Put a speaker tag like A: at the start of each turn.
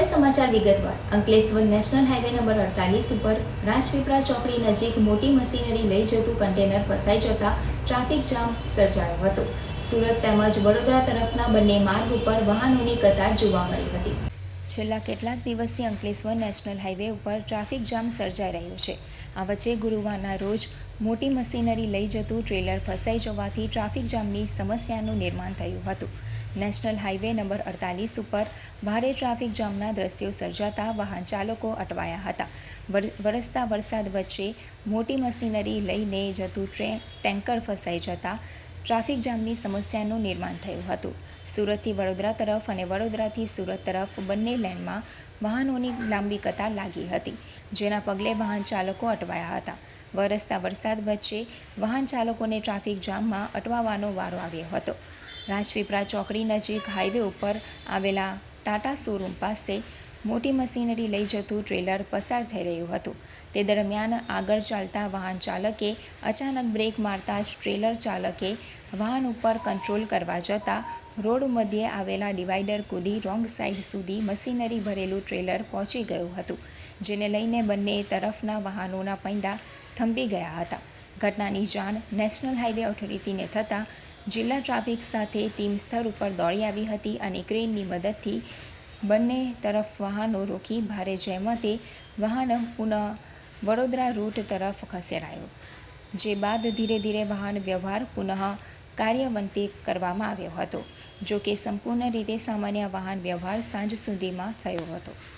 A: હવે સમાચાર વિગતવાર. અંકલેશ્વર નેશનલ હાઈવે નંબર અડતાલીસ ઉપર રાજપીપળા ચોકડી નજીક મોટી મશીનરી લઈ જતું કન્ટેનર ફસાઈ જતા ટ્રાફિક જામ સર્જાયો હતો. સુરત તેમજ વડોદરા તરફના બંને માર્ગ ઉપર વાહનોની કતાર જોવા મળી હતી. છેલ્લા કેટલાક દિવસથી અંકલેશ્વર નેશનલ હાઈવે ઉપર ટ્રાફિક જામ સર્જાઈ રહ્યો છે. આ વચ્ચે ગુરુવારના રોજ મોટી મશીનરી લઈ જતું ટ્રેલર ફસાઈ જવાથી ટ્રાફિક જામની સમસ્યાનું નિર્માણ થયું હતું. નેશનલ હાઈવે નંબર અડતાલીસ ઉપર ભારે ટ્રાફિક જામના દ્રશ્યો સર્જાતા વાહન ચાલકો અટવાયા હતા. વર- વરસતા વરસાદ વચ્ચે મોટી મશીનરી લઈને જતું ટ્રેન, ટેન્કર ફસાઈ જતા ટ્રાફિક જામની સમસ્યાનું નિર્માણ થયું હતું. સુરતથી વડોદરા તરફ અને વડોદરાથી સુરત તરફ બંને લેનમાં વાહનોની લાંબી કતાર લાગી હતી, જેના પગલે વાહન ચાલકો અટવાયા હતા. વરસતા વરસાદ વચ્ચે વાહન ચાલકોને ટ્રાફિક જામમાં અટવાવાનો વારો આવ્યો હતો. રાજપીપળા ચોકડી નજીક હાઈવે ઉપર આવેલા ટાટા શોરૂમ પાસે મોટી મશીનરી લઈ જતું ટ્રેલર પસાર થઈ રહ્યું હતું. તે દરમિયાન આગળ ચાલતા વાહન ચાલકે અચાનક બ્રેક મારતા જ ટ્રેલર ચાલકે વાહન ઉપર કંટ્રોલ કરવા જતાં રોડ મધ્યે આવેલા ડિવાઈડર કૂદી રોંગ સાઈડ સુધી મશીનરી ભરેલું ટ્રેલર પહોંચી ગયું હતું, જેને લઈને બંને તરફના વાહનોના પૈડા થંભી ગયા હતા. ઘટનાની જાણ નેશનલ હાઈવે ઓથોરિટીને થતાં જિલ્લા ટ્રાફિક સાથે ટીમ સ્થળ ઉપર દોડી આવી હતી અને ક્રેનની મદદથી બંને તરફ વાહનો રોકી ભારે જહેમતે વાહન પુનઃ વડોદરા રૂટ તરફ ખસેડાયો, જે બાદ ધીરે ધીરે વાહન વ્યવહાર પુનઃ કાર્યવંતી કરવામાં આવ્યો હતો જો કે સંપૂર્ણ રીતે સામાન્ય વાહન વ્યવહાર સાંજ સુધીમાં થયો હતો.